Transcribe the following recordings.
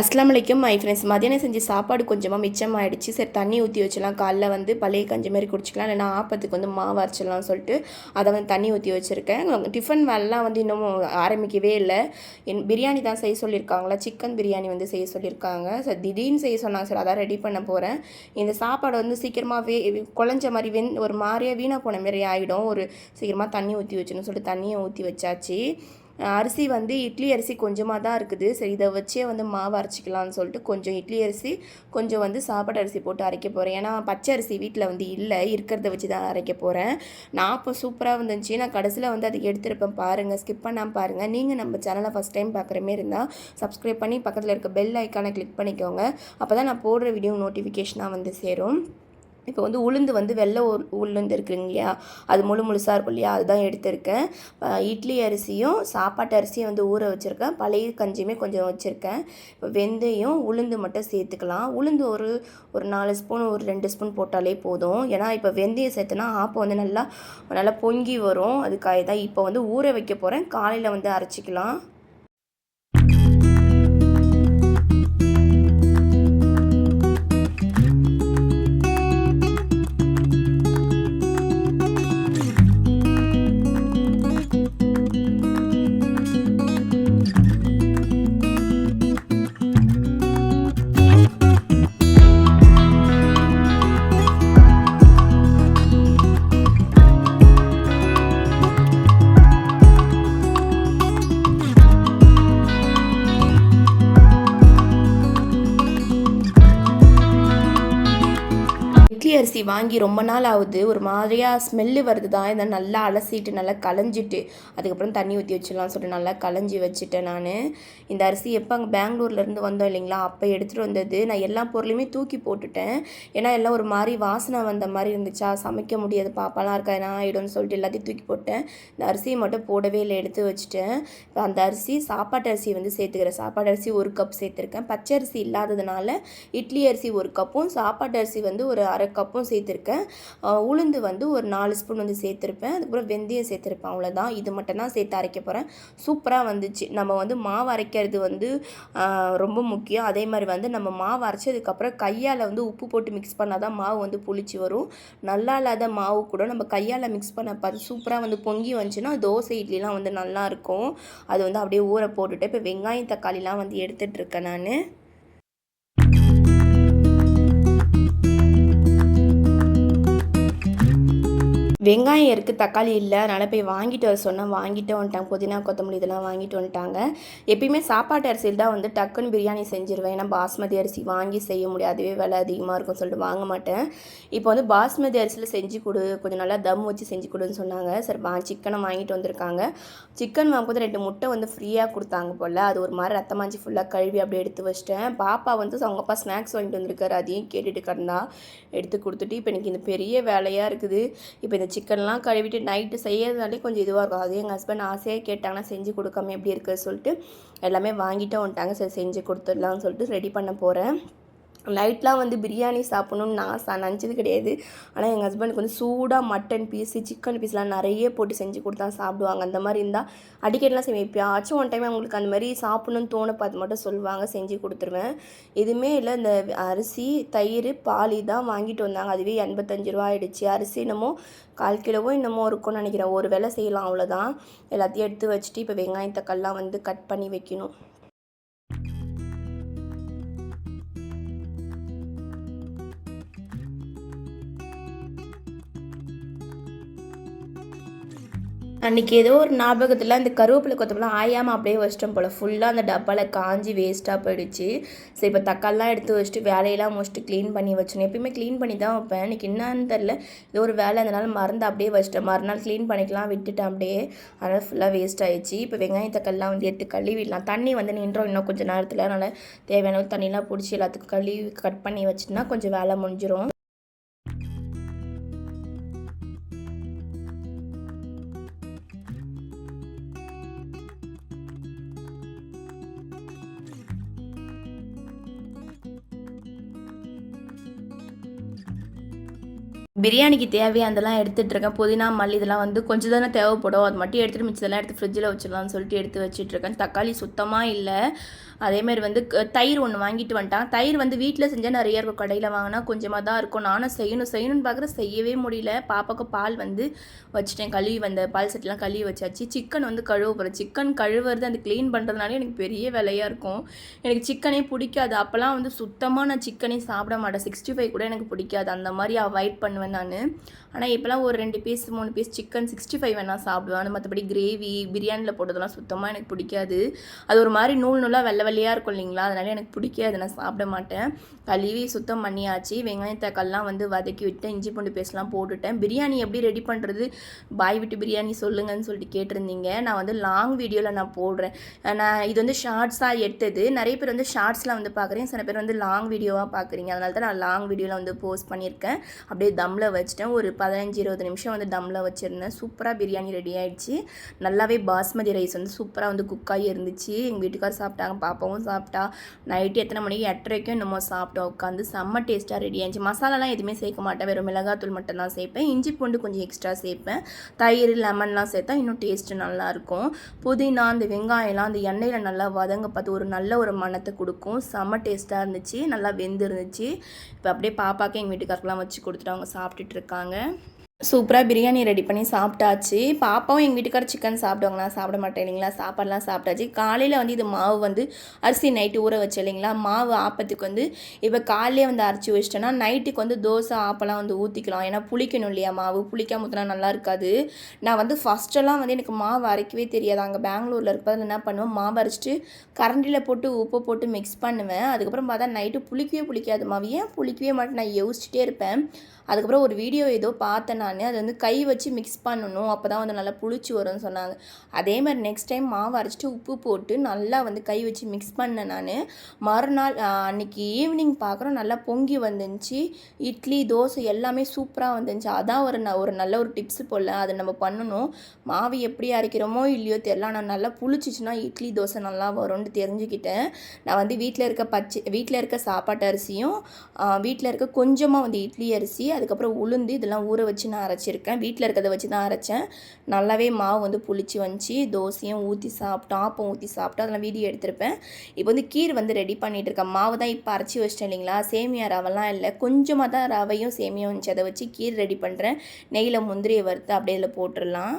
அஸ்லாம் வலைக்கும் my friends மதியானம் செஞ்ச சாப்பாடு கொஞ்சமாக மிச்சமாயிடுச்சு. சரி தண்ணி ஊற்றி வச்சிடலாம் காலைல வந்து பழைய கஞ்சி மாதிரி குடிச்சிக்கலாம். இல்லைனா ஆப்பத்துக்கு வந்து மாவு அரைச்சிடலாம் சொல்லிட்டு அதை வந்து தண்ணி ஊற்றி வச்சுருக்கேன். டிஃபன் வேலைலாம் வந்து இன்னும் ஆரம்பிக்கவே இல்லை. என் பிரியாணி தான் செய்ய சொல்லியிருக்காங்களா? சிக்கன் பிரியாணி வந்து செய்ய சொல்லியிருக்காங்க. சார் திடீர்னு செய்ய சொன்னாங்க. சார் அதான் ரெடி பண்ண போகிறேன் இந்த சாப்பாடு வந்து சீக்கிரமாக வே குழஞ்ச மாதிரி வெந் ஒரு மாதிரியாக வீணாக போன மாதிரி ஆகிடும் ஒரு சீக்கிரமாக தண்ணி ஊற்றி வச்சுன்னு சொல்லிட்டு தண்ணியை ஊற்றி வச்சாச்சு. அரிசி வந்து இட்லி அரிசி கொஞ்சமாக தான் இருக்குது. சரி இதை வச்சே வந்து மாவு அரைச்சிக்கலாம்னு சொல்லிட்டு கொஞ்சம் இட்லி அரிசி கொஞ்சம் வந்து சாப்பாடு அரிசி போட்டு அரைக்க போகிறேன் ஏன்னா பச்சை அரிசி வீட்டில் வந்து இல்லை இருக்கிறத வச்சு தான் அரைக்க போகிறேன் நான் இப்போ சூப்பராக வந்துச்சு நான் கடைசியில் வந்து அதுக்கு எடுத்துருப்பேன். பாருங்கள் ஸ்கிப் பண்ணாமல் பாருங்கள் நீங்கள் நம்ம சேனலை ஃபஸ்ட் டைம் பார்க்குற மாரி இருந்தால் சப்ஸ்கிரைப் பண்ணி பக்கத்தில் இருக்க பெல் ஐக்கானை கிளிக் பண்ணிக்கோங்க. அப்போ தான் நான் போடுற வீடியோ நோட்டிஃபிகேஷனாக வந்து சேரும். இப்போ வந்து உளுந்து வந்து வெள்ளை உளுந்து இருக்குங்க இல்லையா? அது முழு முழுசாக இருக்கும் இல்லையா? அதுதான் எடுத்திருக்கேன். இட்லி அரிசியும் சாப்பாட்டு அரிசியும் வந்து ஊற வச்சுருக்கேன். பழைய கஞ்சியுமே கொஞ்சம் வச்சுருக்கேன். இப்போ வெந்தயம் உளுந்து மட்டும் சேர்த்துக்கலாம். உளுந்து ஒரு ஒரு நாலு ஸ்பூன் ஒரு ரெண்டு ஸ்பூன் போட்டாலே போதும். ஏன்னா இப்போ வெந்தயம் சேர்த்துனா ஆப்பம் வந்து நல்லா நல்லா பொங்கி வரும். அதுக்காக தான் இப்போ வந்து ஊற வைக்க போகிறேன் காலையில் வந்து அரைச்சிக்கலாம். இட்லி அரிசி வாங்கி ரொம்ப நாள் ஆகுது. ஒரு மாதிரியாக ஸ்மெல்லு வருது தான் இதை நல்லா அலசிட்டு நல்லா களைஞ்சிட்டு அதுக்கப்புறம் தண்ணி ஊற்றி வச்சிடலாம் சொல்லிட்டு நல்லா களைஞ்சி வச்சுட்டேன் நான். இந்த அரிசி எப்போ அங்கே பெங்களூர்லேருந்து வந்தோம் இல்லைங்களா? அப்போ எடுத்துகிட்டு வந்தது. நான் எல்லா பொருளையுமே தூக்கி போட்டுட்டேன். ஏன்னா எல்லாம் ஒரு மாதிரி வாசனை வந்த மாதிரி இருந்துச்சா? சமைக்க முடியாது. பாப்பாலாம் இருக்கா? என்ன ஆகிடும்னு சொல்லிட்டு எல்லாத்தையும் தூக்கி போட்டேன் இந்த அரிசியை மட்டும் போடவே இல்லை. எடுத்து வச்சுட்டேன். இப்போ அந்த அரிசி சாப்பாட்டு அரிசி வந்து சேர்த்துக்கிறேன். சாப்பாட்டு அரிசி ஒரு கப் சேர்த்துருக்கேன். பச்சை அரிசி இல்லாததுனால இட்லி அரிசி ஒரு கப்பும் சாப்பாட்டு அரிசி வந்து ஒரு அரை கப்பும் சேர்த்துருக்கேன். உளுந்து வந்து ஒரு நாலு ஸ்பூன் வந்து சேர்த்துருப்பேன். அதுக்கப்புறம் வெந்தயம் சேர்த்துருப்பேன். அவ்வளோதான் இது மட்டும் தான் சேர்த்து அரைக்க போகிறேன் சூப்பராக வந்துச்சு. நம்ம வந்து மாவு அரைக்கிறது வந்து ரொம்ப முக்கியம். அதே மாதிரி வந்து நம்ம மாவு அரைச்சதுக்கப்புறம் கையால் வந்து உப்பு போட்டு மிக்ஸ் பண்ணால் தான் மாவு வந்து புளிச்சு வரும். நல்லா இல்லாத மாவு கூட நம்ம கையால் மிக்ஸ் பண்ண பார்த்து சூப்பராக வந்து பொங்கி வந்துச்சுன்னா தோசை இட்லிலாம் வந்து நல்லாயிருக்கும் அது வந்து அப்படியே ஊற போட்டுட்டு இப்போ வெங்காயம் தக்காளிலாம் வந்து எடுத்துகிட்ருக்கேன் நான். வெங்காயம் இருக்குது தக்காளி இல்லை அதனால் போய் வாங்கிட்டு வர சொன்னால் வாங்கிட்டு வந்துட்டாங்க. புதினா கொத்தமல்லி இதெல்லாம் வாங்கிட்டு வந்துட்டாங்க. எப்பயுமே சாப்பாட்டு அரிசியில் தான் வந்து டக்குன்னு பிரியாணி செஞ்சுருவேன். ஏன்னா பாஸ்மதி அரிசி வாங்கி செய்ய முடியாது. அதுவே விலை அதிகமாக இருக்கும் சொல்லிட்டு வாங்க மாட்டேன். இப்போ வந்து பாஸ்மதி அரிசியில் செஞ்சு கொடு கொஞ்சம் நல்லா தம் வச்சு செஞ்சு கொடுன்னு சொன்னாங்க. சரி வா சிக்கனை வாங்கிட்டு வந்திருக்காங்க. சிக்கன் வாங்கும்போது ரெண்டு முட்டை வந்து ஃப்ரீயாக கொடுத்தாங்க போல். அது ஒரு மாதிரி ரத்தமாஞ்சி ஃபுல்லாக கழுவி அப்படியே எடுத்து வச்சிட்டேன். பாப்பா வந்து அவங்க அப்பா ஸ்நாக்ஸ் வாங்கிட்டு வந்திருக்காரு. அதையும் கேட்டுட்டு கிடந்தா எடுத்து கொடுத்துட்டு இப்போ எனக்கு இந்த பெரிய வேலையாக இருக்குது. இப்போ இந்த சிக்கன்லாம் கழுவிட்டு நைட்டு செய்யறதுனாலே கொஞ்சம் இதுவாக இருக்கும். அதுவும் எங்கள் ஹஸ்பண்ட் ஆசையாக கேட்டாங்கன்னா செஞ்சு கொடுக்காம எப்படி இருக்குது சொல்லிட்டு எல்லாமே வாங்கிட்டு வந்துட்டாங்க. சரி செஞ்சு கொடுத்துடலாம்னு சொல்லிட்டு ரெடி பண்ண போகிறேன் லைட்லாம் வந்து பிரியாணி சாப்பிட்ணுன்னு நான் சா நினச்சது கிடையாது. ஆனால் எங்கள் ஹஸ்பண்டுக்கு வந்து சூடாக மட்டன் பீஸு சிக்கன் பீஸ்லாம் நிறைய போட்டு செஞ்சு கொடுத்தா சாப்பிடுவாங்க. அந்த மாதிரி இருந்தால் அடிக்கடிலாம் செய்வேன். எப்பயாச்சும் ஒன் டைம் அவங்களுக்கு அந்த மாதிரி சாப்பிட்ணுன்னு தோண பார்த்து மட்டும் சொல்லுவாங்க செஞ்சு கொடுத்துருவேன். எதுவுமே இல்லை இந்த அரிசி தயிர் பாலி தான் வாங்கிட்டு வந்தாங்க. அதுவே எண்பத்தஞ்சு ரூபா ஆகிடுச்சு அரிசி என்னமோ கால் கிலோவும் என்னமோ இருக்கும்னு நினைக்கிறேன். ஒரு வேலை செய்யலாம் அவ்வளோதான் எல்லாத்தையும் எடுத்து வச்சுட்டு இப்போ வெங்காயம் தக்காளிலாம் வந்து கட் பண்ணி வைக்கணும். அன்றைக்கி ஏதோ ஒரு ஞாபகத்தில் அந்த கருவேப்பிலை கொத்தமல்லாம் ஆயாமல் அப்படியே வச்சிட்டோம் போல். ஃபுல்லாக அந்த டப்பாவில் காஞ்சி வேஸ்ட்டாக போயிடுச்சு. சரி இப்போ தக்காளிலாம் எடுத்து வச்சுட்டு வேலையெல்லாம் முடிச்சுட்டு க்ளீன் பண்ணி வச்சணும் எப்பயுமே க்ளீன் பண்ணி தான் வைப்பேன். இன்றைக்கி என்னன்னு தெரில ஏதோ ஒரு வேலை அதனால் மறந்து அப்படியே வச்சிட்டேன். மறுநாள் க்ளீன் பண்ணிக்கலாம் விட்டுட்டேன் அப்படியே. அதனால் ஃபுல்லாக வேஸ்ட் ஆயிடுச்சு. இப்போ வெங்காயம் தக்காளிலாம் வந்து எடுத்து கழுவிடலாம் தண்ணி வந்து நின்றோம் இன்னும் கொஞ்சம் நேரத்தில். அதனால் தேவையான தண்ணிலாம் பிடிச்சி எல்லாத்துக்கும் கழுவி கட் பண்ணி வச்சுட்டுனா கொஞ்சம் வேலை முடிஞ்சிடும் பிரியாணிக்கு தேவையானதெல்லாம் எடுத்துகிட்டு இருக்கேன். புதினா மல்லி இதெல்லாம் வந்து கொஞ்சம் தானே தேவைப்படும். அது மட்டும் எடுத்துகிட்டு மிச்சதெல்லாம் எடுத்து ஃப்ரிட்ஜில் வச்சிடலாம்னு சொல்லிட்டு எடுத்து வச்சிட்ருக்கேன் தக்காளி சுத்தமாக இல்லை. அதேமாரி வந்து தயிர் ஒன்று வாங்கிட்டு வந்துட்டான். தயிர் வந்து வீட்டில் செஞ்சால் நிறைய இருக்கும். கடையில் வாங்கினா கொஞ்சமாக தான் இருக்கும். நானும் செய்யணும் செய்யணும்னு பார்க்குற செய்யவே முடியல. பாப்பாவுக்கு பால் வந்து வச்சுட்டேன். கழுவி வந்த பால் செட்டெலாம் கழுவி வச்சாச்சு. சிக்கன் வந்து கழுவ போகிறேன் சிக்கன் கழுவுறது அந்த க்ளீன் பண்ணுறதுனால எனக்கு பெரிய வேலையாக இருக்கும். எனக்கு சிக்கனே பிடிக்காது. அப்போல்லாம் வந்து சுத்தமாக நான் சிக்கனே சாப்பிட மாட்டேன். சிக்ஸ்டி ஃபைவ் கூட எனக்கு பிடிக்காது. அந்த மாதிரி அவாய்ட் பண்ணுவேன் நான். ஆனால் இப்போலாம் ஒரு ரெண்டு பீஸ் மூணு பீஸ் சிக்கன் சிக்ஸ்டி ஃபைவ் வேணால் சாப்பிடுவேன் மற்றபடி கிரேவி பிரியாணியில் போட்டதெல்லாம் சுத்தமாக எனக்கு பிடிக்காது. அது ஒரு மாதிரி நூல் நூலாக வெள்ளை வெள்ளையாக இருக்கும் இல்லைங்களா? அதனால எனக்கு பிடிக்காது. நான் சாப்பிட மாட்டேன். கழுவி சுத்தம் பண்ணியாச்சு. வெங்காயம் தக்காளிலாம் வந்து வதக்கி விட்டு இஞ்சி பூண்டு பேஸ்ட்லாம் போட்டுட்டேன். பிரியாணி எப்படி ரெடி பண்ணுறது பாய் விட்டு பிரியாணி சொல்லுங்கன்னு சொல்லிட்டு கேட்டிருந்தீங்க. நான் வந்து லாங் வீடியோவில் நான் போடுறேன். நான் இது வந்து ஷார்ட்ஸாக எடுத்தது. நிறைய பேர் வந்து ஷார்ட்ஸ்லாம் வந்து பார்க்குறேன் சில பேர் வந்து லாங் வீடியோவாக பார்க்குறீங்க அதனால தான் நான் லாங் வீடியோவில் வந்து போஸ்ட் பண்ணியிருக்கேன். அப்படியே தம்மில் வச்சுட்டேன். ஒரு பதினஞ்சு இருபது நிமிஷம் வந்து தம்மில் வச்சுருந்தேன். சூப்பராக பிரியாணி ரெடி ஆகிடுச்சு நல்லாவே பாஸ்மதி ரைஸ் வந்து சூப்பராக வந்து குக் ஆகி இருந்துச்சு. எங்கள் வீட்டுக்கார் சாப்பிட்டாங்க பாப்பாவும் சாப்பிட்டா. நைட்டு எத்தனை மணிக்கு எட்டரைக்கும் என்னமோ சாப்பிட்டோம் உட்காந்து செம்ம டேஸ்ட்டாக ரெடி ஆகிடுச்சு மசாலாலாம் எதுவுமே சேர்க்க மாட்டேன். வெறும் மிளகாத்தூள் மட்டும் தான் சேர்ப்பேன். இஞ்சி பூண்டு கொஞ்சம் எக்ஸ்ட்ரா சேர்ப்பேன். தயிர் லெமன்லாம் சேர்த்தா இன்னும் டேஸ்ட்டு நல்லாயிருக்கும். புதினா அந்த வெங்காயம்லாம் அந்த எண்ணெயில் நல்லா வதங்க பார்த்து ஒரு நல்ல ஒரு மணத்தை கொடுக்கும். செம்ம டேஸ்ட்டாக இருந்துச்சு. நல்லா வெந்து இருந்துச்சு இப்போ அப்படியே பாப்பாக்கே எங்கள் வீட்டுக்காருக்கெலாம் வச்சு கொடுத்துட்டு அவங்க சாப்பிட்டுட்டு இருக்காங்க. சூப்பராக பிரியாணி ரெடி பண்ணி சாப்பிட்டாச்சு. பாப்பாவும் எங்கள் வீட்டுக்கார சிக்கன் சாப்பிடுவாங்க நான் சாப்பிட மாட்டேன் இல்லைங்களா? சாப்பாடுலாம் சாப்பிட்டாச்சு. காலையில் வந்து இது மாவு வந்து அரிசி நைட்டு ஊற வச்சு இல்லைங்களா? மாவு ஆப்பத்துக்கு வந்து இப்போ காலையிலே வந்து அரைச்சி வச்சிட்டேன்னா நைட்டுக்கு வந்து தோசை ஆப்பெல்லாம் வந்து ஊற்றிக்கலாம் ஏன்னா புளிக்கணும் இல்லையா மாவு? புளிக்காம ஊற்றினா நல்லா இருக்காது. நான் வந்து ஃபஸ்ட்டெல்லாம் வந்து எனக்கு மாவு அரைக்கவே தெரியாது. அங்கே பெங்களூரில் இருப்பதில் என்ன பண்ணுவேன்? மாவு அரைச்சிட்டு கரண்டியில் போட்டு உப்பு போட்டு மிக்ஸ் பண்ணுவேன். அதுக்கப்புறம் பார்த்தா நைட்டு புளிக்கவே புளிக்காது மாவு. ஏன் புளிக்கவே மாட்டேன்? நான் யோசிச்சுட்டே இருப்பேன். அதுக்கப்புறம் ஒரு வீடியோ ஏதோ பார்த்தேன் நான் அது வந்து கை வச்சு மிக்ஸ் பண்ணணும். அப்போ தான் வந்து நல்லா புளிச்சு வரும்னு சொன்னாங்க. அதே மாதிரி நெக்ஸ்ட் டைம் மாவு அரைச்சிட்டு உப்பு போட்டு நல்லா வந்து கை வச்சு மிக்ஸ் பண்ணேன் நான். மறுநாள் அன்றைக்கி அன்னைக்கு ஈவினிங் பார்க்குறோம் நல்லா பொங்கி வந்துருந்துச்சு. இட்லி தோசை எல்லாமே சூப்பராக வந்துருந்துச்சு. அதான் ஒரு ந- ஒரு நல்ல ஒரு டிப்ஸ் போல் அதை நம்ம பண்ணணும். மாவு எப்படி அரைக்கிறோமோ இல்லையோ தெரியல. ஆனால் நல்லா புளிச்சிச்சுன்னா இட்லி தோசை நல்லா வரும்னு தெரிஞ்சுக்கிட்டேன். நான் வந்து வீட்டில் இருக்க பச்சை வீட்டில் இருக்க சாப்பாட்டு அரிசியும் வீட்டில் இருக்க கொஞ்சமாக வந்து இட்லி அரிசி அதுக்கப்புறம் உளுந்து இதெல்லாம் ஊற வச்சு நான் அரைச்சிருக்கேன். வீட்டில் இருக்கிறத வச்சு தான் அரைச்சேன். நல்லாவே மாவு வந்து புளிச்சு வந்துச்சு. தோசையும் ஊற்றி சாப்பிட்டோம். ஆப்பம் ஊற்றி சாப்பிட்டோம். அதெல்லாம் வீடியோ எடுத்திருப்பேன். இப்போ வந்து கீர் வந்து ரெடி பண்ணிகிட்டு இருக்கேன். மாவு தான் இப்போ அரைச்சி வச்சிட்டேன் இல்லைங்களா? சேமியா ரவெல்லாம் இல்லை. கொஞ்சமாக தான் ரவையும் சேமியா வந்துச்சு அதை வச்சு கீர் ரெடி பண்ணுறேன் நெய்யில் முந்திரியை வறுத்து அப்படியே இதில் போட்டுடலாம்.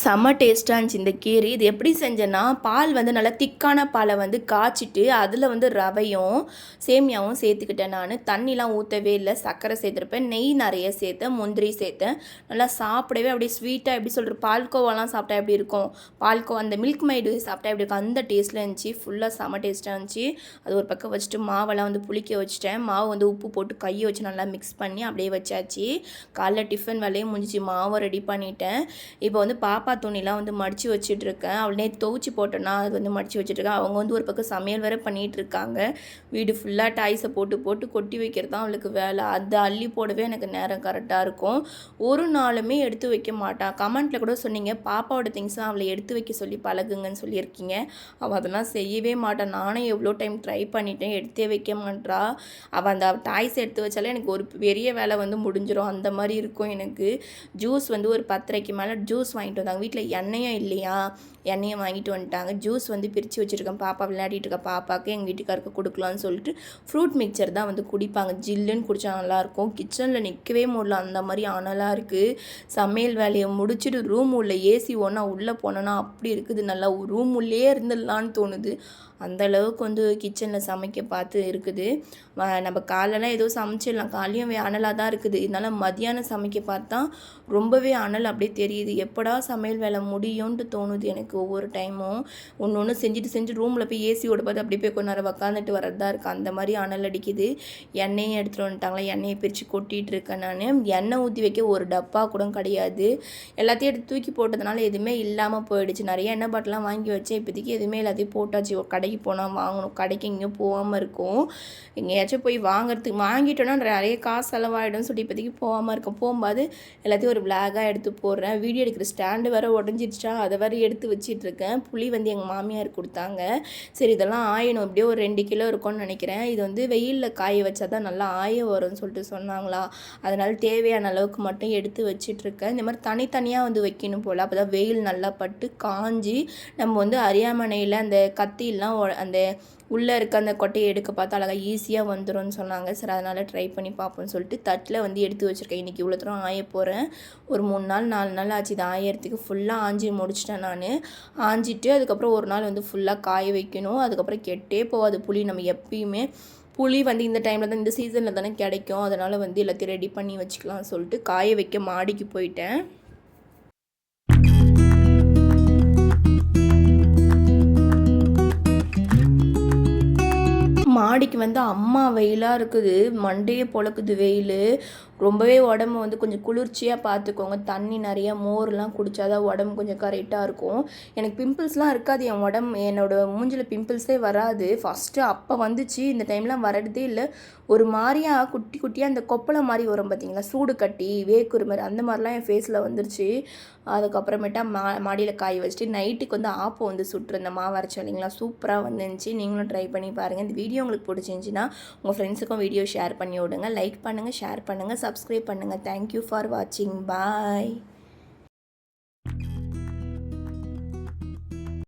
செம்ம டேஸ்ட்டாக இருந்துச்சு இந்த கீரை. இது எப்படி செஞ்சேன்னா பால் வந்து நல்லா திக்கான பாலை வந்து காய்ச்சிட்டு அதில் வந்து ரவையும் சேமியாவும் சேர்த்துக்கிட்டேன் நான். தண்ணிலாம் ஊற்றவே இல்லை சர்க்கரை சேர்த்துருப்பேன் நெய் நிறைய சேர்த்தேன் முந்திரி சேர்த்தேன். நல்லா சாப்பிடவே அப்படியே ஸ்வீட்டாக எப்படி சொல்கிற பால்கோவாலாம் சாப்பிட்டா எப்படி இருக்கும்? பால்கோவா அந்த மில்க் மைடு சாப்பிட்டா எப்படி இருக்கும்? அந்த டேஸ்ட்டில் இருந்துச்சு. ஃபுல்லாக செம்ம டேஸ்ட்டாக இருந்துச்சு. அது ஒரு பக்கம் வச்சுட்டு மாவெல்லாம் வந்து புளிக்க வச்சுட்டேன். மாவு வந்து உப்பு போட்டு கையை வச்சு நல்லா மிக்ஸ் பண்ணி அப்படியே வச்சாச்சு. காலைல டிஃபன் வேலையும் முடிஞ்சிச்சு. மாவை ரெடி பண்ணிட்டேன். இப்போ வந்து பாப்பா துணிலாம் வந்து மடித்து வச்சுட்ருக்கேன். அவள் நேற்று துவச்சி போட்டேன்னா அது வந்து மடித்து வச்சுட்ருக்கேன். அவங்க வந்து ஒரு பக்கம் சமையல் வேறு பண்ணிகிட்டு இருக்காங்க வீடு ஃபுல்லாக டாய்ஸை போட்டு போட்டு கொட்டி வைக்கிறது தான் அவளுக்கு வேலை. அது அள்ளி போடவே எனக்கு நேரம் கரெக்டாக இருக்கும். ஒரு நாளுமே எடுத்து வைக்க மாட்டான் கமெண்ட்டில் கூட சொன்னீங்க. பாப்பாவோட திங்ஸும் அவளை எடுத்து வைக்க சொல்லி பழகுங்கன்னு சொல்லியிருக்கீங்க. அவள் அதெல்லாம் செய்யவே மாட்டான் நானும் எவ்வளோ டைம் ட்ரை பண்ணிட்டேன். எடுத்தே வைக்க மாட்டா அவள் அந்த டாய்ஸ் எடுத்து வச்சாலே எனக்கு ஒரு பெரிய வேலை வந்து முடிஞ்சிடும் அந்த மாதிரி இருக்கும் எனக்கு. ஜூஸ் வந்து ஒரு பத்தரைக்கு மேலே ஜூஸ் வாங்கிட்டு வந்தாங்க. வீட்டில் எண்ணெயும் இல்லையா? எண்ணெயை வாங்கிட்டு வந்துட்டாங்க. ஜூஸ் வந்து பிரித்து வச்சுருக்கேன். பாப்பா விளையாடிட்டு இருக்க. பாப்பாவுக்கு எங்கள் வீட்டுக்காருக்கு கொடுக்கலான்னு சொல்லிட்டு ஃப்ரூட் மிக்சர் தான் வந்து குடிப்பாங்க. ஜில்லுன்னு குடித்தா நல்லாயிருக்கும். கிச்சனில் நிற்கவே முடியல. அந்த மாதிரி அனலாக இருக்குது சமையல் வேலையை முடிச்சுட்டு ரூம் உள்ள ஏசி ஒன்றா உள்ளே போனோன்னா அப்படி இருக்குது. நல்லா ரூம் உள்ளே இருந்துடலான்னு தோணுது. அந்தளவுக்கு வந்து கிச்சனில் சமைக்க பார்த்து இருக்குது. நம்ம காலெல்லாம் ஏதோ சமைச்சிடலாம். காலையும் அனலாக தான் இருக்குது. இதனால் மதியானம் சமைக்க பார்த்தா ரொம்பவே அனல் அப்படியே தெரியுது. எப்படா சமையல் வேலை முடியும்ன்ட்டு தோணுது எனக்கு ஒவ்வொரு டைமும் ஒன்று ஒன்று செஞ்சுட்டு செஞ்சு ரூமில் போய் ஏசியோட பார்த்து அப்படியே போய் கொஞ்ச நேரம் உக்காந்துட்டு வரதா இருக்குது அந்த மாதிரி அனல் அடிக்குது. எண்ணெயும் எடுத்துகிட்டு வந்துட்டாங்களா? எண்ணெயை பிரித்து கொட்டிகிட்டு இருக்கேன் நான். எண்ணெய் ஊற்றி வைக்க ஒரு டப்பா கூட கிடையாது. எல்லாத்தையும் எடுத்து தூக்கி போட்டதுனால எதுவுமே இல்லாமல் போயிடுச்சு. நிறைய எண்ணெய் பாட்டிலாம் வாங்கி வச்சேன். இப்போதைக்கு எதுவுமே எல்லாத்தையும் போட்டாச்சு. கடை கடைக்கு போனால் வாங்கணும். கடைக்கு எங்கேயும் போகாமல் இருக்கும். எங்கேயாச்சும் போய் வாங்குறதுக்கு வாங்கிட்டோன்னா நிறைய காசு செலவாயிடும் சொல்லி இப்போதைக்கு போகாமல் இருக்கும். போகும்போது எல்லாத்தையும் ஒரு விளாகாக எடுத்து போடுறேன். வீடியோ எடுக்கிற ஸ்டாண்டு வேறு வேற உடஞ்சிருச்சா? அதை வேறு எடுத்து வச்சிட்ருக்கேன். புளி வந்து எங்கள் மாமியார் கொடுத்தாங்க. சரி இதெல்லாம் ஆயணும். எப்படியோ ஒரு ரெண்டு கிலோ இருக்கும்னு நினைக்கிறேன். இது வந்து வெயிலில் காய வச்சா தான் நல்லா ஆய வரும்னு சொல்லிட்டு சொன்னாங்களா. அதனால் தேவையான அளவுக்கு மட்டும் எடுத்து வச்சிட்ருக்கேன். இந்த மாதிரி தனித்தனியாக வந்து வைக்கணும் போல். அப்போ தான் வெயில் நல்லா பட்டு காஞ்சி நம்ம வந்து அரியாமனையில் அந்த கத்தியெல்லாம் அந்த உள்ளே இருக்க அந்த கொட்டையை எடுக்க பார்த்து அழகாக ஈஸியாக வந்துடும் சொன்னாங்க. சரி அதனால் ட்ரை பண்ணி பார்ப்போம்னு சொல்லிட்டு தட்டில் வந்து எடுத்து வச்சுருக்கேன். இன்றைக்கி இவ்வளோ தூரம் ஆய போகிறேன் ஒரு மூணு நாள் நாலு நாள் ஆச்சு. இது ஆயறதுக்கு ஃபுல்லாக ஆஞ்சி முடிச்சிட்டேன் நான். ஆஞ்சிட்டு அதுக்கப்புறம் ஒரு நாள் வந்து ஃபுல்லாக காய வைக்கணும். அதுக்கப்புறம் கெட்டே போகாது புளி. நம்ம எப்பயுமே புளி வந்து இந்த டைமில் தான் இந்த சீசனில் தானே கிடைக்கும். அதனால் வந்து எல்லாத்தையும் ரெடி பண்ணி வச்சுக்கலாம் சொல்லிட்டு காய வைக்க மாடிக்கு போயிட்டேன். மாடிக்கு வந்து அம்மா வெயிலாக இருக்குது மண்டையே பொழக்குது வெயில். ரொம்பவே உடம்பு வந்து கொஞ்சம் குளிர்ச்சியாக பார்த்துக்கோங்க தண்ணி நிறைய மோர்லாம் குடித்தாதான் உடம்பு கொஞ்சம் கரெக்டாக இருக்கும். எனக்கு பிம்பிள்ஸ்லாம் இருக்காது. என் உடம்பு என்னோட மூஞ்சில் பிம்பிள்ஸே வராது. ஃபஸ்ட்டு அப்போ வந்துச்சு. இந்த டைம்லாம் வரதே இல்லை. ஒரு மாதிரியாக குட்டி குட்டியாக அந்த கொப்பளை மாதிரி வரும் பார்த்தீங்களா சூடு கட்டி வேக்குற மாதிரி அந்த மாதிரிலாம் என் ஃபேஸில் வந்துருச்சு. அதுக்கப்புறமேட்டா மா மாடியில் காய வச்சுட்டு நைட்டுக்கு வந்து ஆப்பம் வந்து சுட்டுருந்தேன் மாவு அரைச்சோம் இல்லைங்களா? சூப்பராக வந்துருந்துச்சு. நீங்களும் ட்ரை பண்ணி பாருங்கள் இந்த வீடியோ உங்களுக்கு பிடிச்சிருந்துச்சின்னா உங்கள் ஃப்ரெண்ட்ஸுக்கும் வீடியோ ஷேர் பண்ணி விடுங்க. லைக் பண்ணுங்கள் ஷேர் பண்ணுங்கள் சப்ஸ்கிரைப் பண்ணுங்கள் தேங்க்யூ ஃபார் வாட்சிங் பாய்